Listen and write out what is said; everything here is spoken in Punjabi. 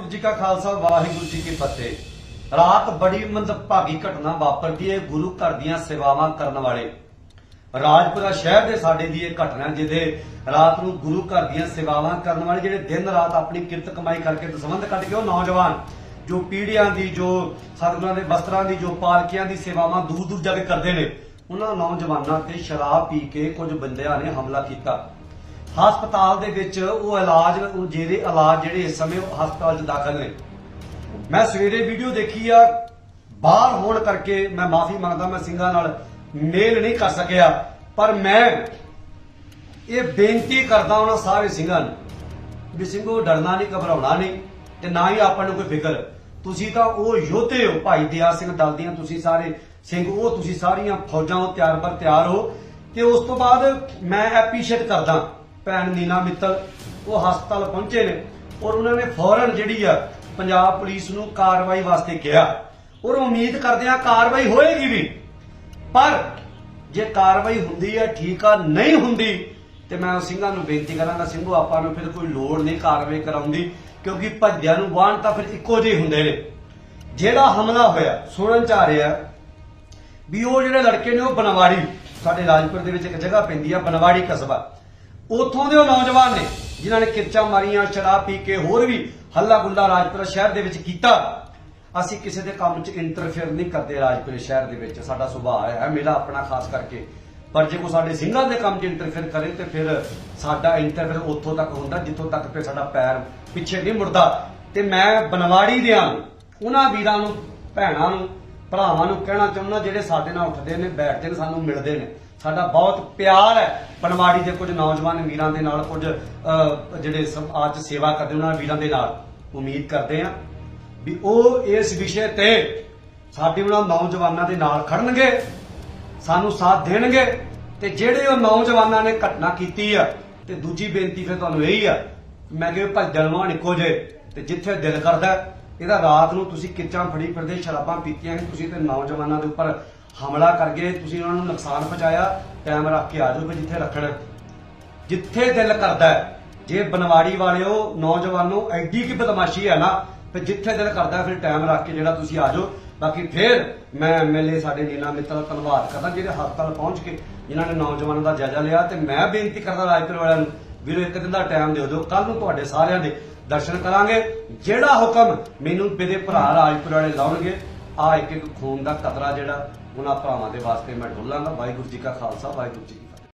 ਵਾਹਿਗੁਰੂ ਜੀ ਕਾ ਖਾਲਸਾ, ਵਾਹਿਗੁਰੂ ਜੀ ਕੀ ਫਤਿਹ। ਰਾਤ ਬੜੀ ਮੰਦਭਾਗੀ ਘਟਨਾ ਵਾਪਰਦੀ ਹੈ ਗੁਰੂ ਘਰ ਦੀਆਂ ਸੇਵਾਵਾਂ ਕਰਨ ਵਾਲੇ। ਰਾਜਪੁਰਾ ਸ਼ਹਿਰ ਦੇ ਸਾਡੇ ਦੀ ਇਹ ਘਟਨਾ ਜਿਹਦੇ ਰਾਤ ਨੂੰ ਗੁਰੂ ਘਰ ਦੀਆਂ ਸੇਵਾਵਾਂ ਕਰਨ ਵਾਲੇ ਜਿਹੜੇ ਦਿਨ ਰਾਤ ਆਪਣੀ ਕਿਰਤ ਕਮਾਈ ਕਰਕੇ ਦਸਵੰਧ ਕੱਢ ਕੇ ਉਹ ਨੌਜਵਾਨ, ਜੋ ਪੀੜ੍ਹੀਆਂ ਦੀ, ਜੋ ਸਤਿਗੁਰਾਂ ਦੇ ਵਸਤਰਾਂ ਦੀ, ਜੋ ਪਾਲਕੀਆਂ ਦੀ ਸੇਵਾਵਾਂ ਦੂਰ ਦੂਰ ਜਾ ਕੇ ਕਰਦੇ ਨੇ, ਉਹਨਾਂ ਨੌਜਵਾਨਾਂ ਤੇ ਸ਼ਰਾਬ ਪੀ ਕੇ ਕੁਝ ਬੰਦਿਆਂ ਨੇ ਹਮਲਾ ਕੀਤਾ। ਹਸਪਤਾਲ ਦੇ ਵਿੱਚ ਉਹ ਇਲਾਜ, ਉਹ ਜਿਹੜੇ ਇਲਾਜ ਜਿਹੜੇ ਇਸ ਸਮੇਂ ਹਸਪਤਾਲ 'ਚ ਦਾਖਲ ਨੇ। ਮੈਂ ਸਵੇਰੇ ਵੀਡੀਓ ਦੇਖੀ ਆ, ਬਾਹਰ ਹੋਣ ਕਰਕੇ ਮੈਂ ਮਾਫੀ ਮੰਗਦਾ, ਮੈਂ ਸਿੰਘਾਂ ਨਾਲ ਮੇਲ ਨਹੀਂ ਕਰ ਸਕਿਆ, ਪਰ ਮੈਂ ਇਹ ਬੇਨਤੀ ਕਰਦਾ ਉਹਨਾਂ ਸਾਰੇ ਸਿੰਘਾਂ ਨੂੰ ਵੀ ਸਿੰਘੋ, ਡਰਨਾ ਨਹੀਂ, ਘਬਰਾਉਣਾ ਨਹੀਂ ਤੇ ਨਾ ਹੀ ਆਪਾਂ ਨੂੰ ਕੋਈ ਫਿਕਰ। ਤੁਸੀਂ ਤਾਂ ਉਹ ਯੋਧੇ ਹੋ ਭਾਈ ਦਿਆ ਸਿੰਘ ਦਲ ਦੀਆਂ, ਤੁਸੀਂ ਸਾਰੇ ਸਿੰਘ ਉਹ, ਤੁਸੀਂ ਸਾਰੀਆਂ ਫੌਜਾਂ ਉਹ ਤਿਆਰ ਬਰ ਤਿਆਰ ਹੋ। ਤੇ ਉਸ ਤੋਂ ਬਾਅਦ ਮੈਂ ਐਪਰੀਸ਼ੀਏਟ ਕਰਦਾ। ਭੈਣ ਨੀਨਾ ਮਿੱਤਲ, ਉਹ ਹਸਪਤਾਲ ਪਹੁੰਚੇ ਨੇ ਔਰ ਉਹਨਾਂ ਨੇ ਫੌਰਨ ਜਿਹੜੀ ਆ ਪੰਜਾਬ ਪੁਲਿਸ ਨੂੰ ਕਾਰਵਾਈ ਵਾਸਤੇ ਕਿਹਾ। ਔਰ ਉਮੀਦ ਕਰਦੇ ਆ ਕਾਰਵਾਈ ਹੋਏਗੀ ਵੀ। ਪਰ ਜੇ ਕਾਰਵਾਈ ਹੁੰਦੀ ਹੈ ਠੀਕ ਆ, ਨਹੀਂ ਹੁੰਦੀ, ਤੇ ਮੈਂ ਸਿੰਘਾਂ ਨੂੰ ਬੇਨਤੀ ਕਰਾਂਗਾ, ਸਿੰਘੋ, ਆਪਾਂ ਨੂੰ ਫਿਰ ਕੋਈ ਲੋੜ ਨਹੀਂ ਕਾਰਵਾਈ ਕਰਾਉਂਦੀ ਕਿਉਂਕਿ ਭੱਜਿਆਂ ਨੂੰ ਵਾਹਣ ਤਾਂ ਫਿਰ ਇੱਕੋ ਜਿਹੇ ਹੁੰਦੇ ਨੇ। ਜਿਹੜਾ ਹਮਲਾ ਹੋਇਆ, ਸੁਣਨ ਚ ਆ ਰਿਹਾ, ਵੀ ਉਹ ਜਿਹੜੇ ਲੜਕੇ ਨੇ ਉਹ ਬਨਵਾੜੀ, ਸਾਡੇ ਰਾਜਪੁਰ ਦੇ ਵਿੱਚ ਇੱਕ ਜਗ੍ਹਾ ਪੈਂਦੀ ਆ, ਬਨਵਾੜੀ ਕਸਬਾ। ਉੱਥੋਂ ਦੇ ਉਹ ਨੌਜਵਾਨ ਨੇ, ਜਿਨ੍ਹਾਂ ਨੇ ਕਿਰਚਾਂ ਮਾਰੀਆਂ, ਸ਼ਰਾਬ ਪੀ ਕੇ ਹੋਰ ਵੀ ਹੱਲਾ ਗੁੱਲਾ ਰਾਜਪੁਰਾ ਸ਼ਹਿਰ ਦੇ ਵਿੱਚ ਕੀਤਾ। ਅਸੀਂ ਕਿਸੇ ਦੇ ਕੰਮ 'ਚ ਇੰਟਰਫੇਅਰ ਨਹੀਂ ਕਰਦੇ ਰਾਜਪੁਰੇ ਸ਼ਹਿਰ ਦੇ ਵਿੱਚ। ਸਾਡਾ ਸੁਭਾਅ ਹੈ ਮੇਰਾ ਆਪਣਾ ਖਾਸ ਕਰਕੇ। ਪਰ ਜੇ ਕੋਈ ਸਾਡੇ ਸਿੰਘਾਂ ਦੇ ਕੰਮ 'ਚ ਇੰਟਰਫੇਅਰ ਕਰੇ ਤੇ ਫਿਰ ਸਾਡਾ ਇੰਟਰਫੇਅਰ ਉੱਥੋਂ ਤੱਕ ਹੁੰਦਾ, ਜਿੱਥੋਂ ਤੱਕ ਫਿਰ ਸਾਡਾ ਪੈਰ ਪਿੱਛੇ ਨਹੀਂ ਮੁੜਦਾ। ਤੇ ਮੈਂ ਬਨਵਾੜੀ ਦਿਆਂ ਨੂੰ ਉਹਨਾਂ ਵੀਰਾਂ ਨੂੰ, ਭੈਣਾਂ ਨੂੰ, ਭਰਾਵਾਂ ਨੂੰ ਕਹਿਣਾ ਚਾਹੁੰਦਾ, ਜਿਹੜੇ ਸਾਡੇ ਨਾਲ ਉੱਠਦੇ ਨੇ, ਬੈਠਦੇ ਨੇ, ਸਾਨੂੰ ਮਿਲਦੇ ਨੇ। ਸਾਡਾ ਬਹੁਤ ਪਿਆਰ ਹੈ। ਬਨਵਾੜੀ ਦੇ ਕੁਝ ਨੌਜਵਾਨ ਵੀਰਾਂ ਦੇ ਨਾਲ ਕੁਝ ਅਹ, ਜਿਹੜੇ ਸਮਾਜ ਸੇਵਾ ਕਰਦੇ ਉਹਨਾਂ ਵੀਰਾਂ ਦੇ ਨਾਲ ਉਮੀਦ ਕਰਦੇ ਆ ਵੀ ਉਹ ਇਸ ਵਿਸ਼ੇ ਤੇ ਸਾਡੇ ਉਹਨਾਂ ਨੌਜਵਾਨਾਂ ਦੇ ਨਾਲ ਖੜਨਗੇ ਸਾਨੂੰ ਸਾਥ ਦੇਣਗੇ ਤੇ ਜਿਹੜੇ ਉਹ ਨੌਜਵਾਨਾਂ ਨੇ ਘਟਨਾ ਕੀਤੀ ਆ ਤੇ ਦੂਜੀ ਬੇਨਤੀ ਫਿਰ ਤੁਹਾਨੂੰ ਇਹੀ ਆ ਮੈਂ ਕਿਹਾ ਭੱਜਣ ਵਾਣ ਇੱਕੋ ਜੇ ਤੇ ਜਿੱਥੇ ਦਿਲ ਕਰਦਾ ਇਹਦਾ ਰਾਤ ਨੂੰ ਤੁਸੀਂ ਕਿੱਚਾਂ ਫੜੀ ਫਿਰਦੇ ਸ਼ਰਾਬਾਂ ਪੀਤੀਆਂ ਤੁਸੀਂ ਤੇ ਨੌਜਵਾਨਾਂ ਦੇ ਉੱਪਰ ਹਮਲਾ ਕਰਕੇ ਤੁਸੀਂ ਉਹਨਾਂ ਨੂੰ ਨੁਕਸਾਨ ਪਹੁੰਚਾਇਆ ਟਾਈਮ ਰੱਖ ਕੇ ਆ ਜਾਓ ਵੀ ਜਿੱਥੇ ਰੱਖਣਾ। ਜਿੱਥੇ ਦਿਲ ਕਰਦਾ ਹੈ, ਜੇ ਬਨਵਾੜੀ ਵਾਲਿਓ ਨੌਜਵਾਨੋ ਐਡੀ ਕੀ ਬਦਮਾਸ਼ੀ ਹੈ ਨਾ ਤੇ ਜਿੱਥੇ ਦਿਲ ਕਰਦਾ ਫਿਰ ਟਾਈਮ ਰੱਖ ਕੇ ਜਿਹੜਾ ਤੁਸੀਂ ਆ ਜਾਓ। ਬਾਕੀ ਫਿਰ ਮੈਂ ਐਮਐਲਏ ਸਾਡੇ ਨੀਲਾ ਮਿੱਤਰ ਦਾ ਧੰਨਵਾਦ ਕਰਦਾ ਜਿਹੜੇ ਹਸਪਤਾਲ ਪਹੁੰਚ ਕੇ ਜਿਨ੍ਹਾਂ ਨੇ ਨੌਜਵਾਨਾਂ ਦਾ ਜਾਇਜ਼ਾ ਲਿਆ ਤੇ ਮੈਂ ਬੇਨਤੀ ਕਰਦਾ ਰਾਜਪੁਰ ਵਾਲਿਆਂ ਨੂੰ ਵੀਰੋ ਇੱਕ ਦਿਨ ਦਾ ਟਾਈਮ ਦਿਓ ਦਿਓ। ਕੱਲ ਨੂੰ ਤੁਹਾਡੇ ਸਾਰਿਆਂ ਦੇ ਦਰਸ਼ਨ ਕਰਾਂਗੇ। ਜਿਹੜਾ ਹੁਕਮ ਮੈਨੂੰ ਮੇਰੇ ਭਰਾ ਰਾਜਪੁਰ ਵਾਲੇ ਲਾਉਣਗੇ ਆ ਇੱਕ ਇੱਕ ਖੂਨ ਦਾ ਕਤਰਾ ਜਿਹੜਾ ਉਹਨਾਂ ਭਰਾਵਾਂ ਦੇ ਵਾਸਤੇ ਮੈਂ ਡੋਲਾਂਗਾ। ਵਾਹਿਗੁਰੂ ਜੀ ਕਾ ਖਾਲਸਾ, ਵਾਹਿਗੁਰੂ ਜੀ